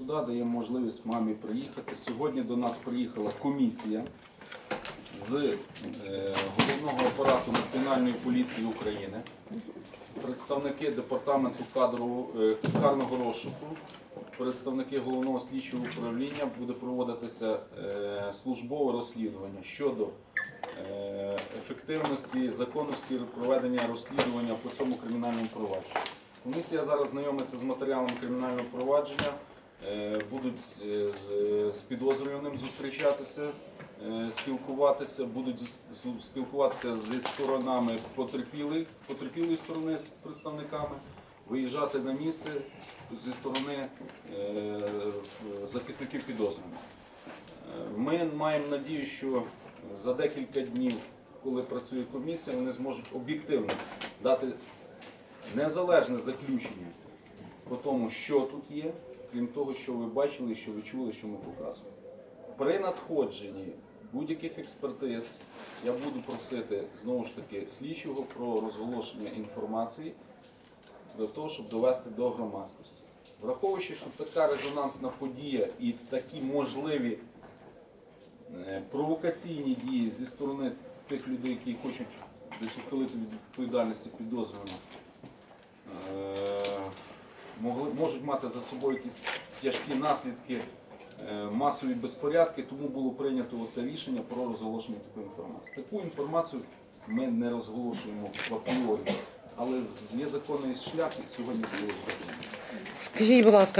сюди, дає можливість мамі приїхати. Сьогодні до нас приїхала комісія з е, головного апарату Національної поліції України, представники департаменту кадрового е, карного розшуку, представники головного слідчого управління буде проводитися е, службове розслідування щодо ефективності, законності проведення розслідування по цьому кримінальному провадженню. Комісія зараз знайомиться з матеріалом кримінального провадження, будуть е, з- підозрюваним зустрічатися, е, спілкуватися, будуть спілкуватися зі сторонами потерпілих, потерпілої сторони з представниками, виїжджати на місце зі сторони е, захисників підозрюваних. Е, Ми маємо надію, що за декілька днів, коли працює комісія, вони зможуть об'єктивно дати незалежне заключення по тому, що тут є, крім того, що ви бачили, що ви чули, що ми показували. При надходженні будь-яких експертиз я буду просити знову ж таки слідчого про розголошення інформації для того, щоб довести до громадськості. Враховуючи, що така резонансна подія і такі можливі е, провокаційні дії зі сторони тих людей, які хочуть десь ухилити від відповідальності підозрюваного, могли, можуть мати за собою якісь тяжкі наслідки, е, масові безпорядки, тому було прийнято це рішення про розголошення такої інформації. Таку інформацію ми не розголошуємо в апріорі, але є законний шлях і сьогодні це. Скажіть, будь ласка,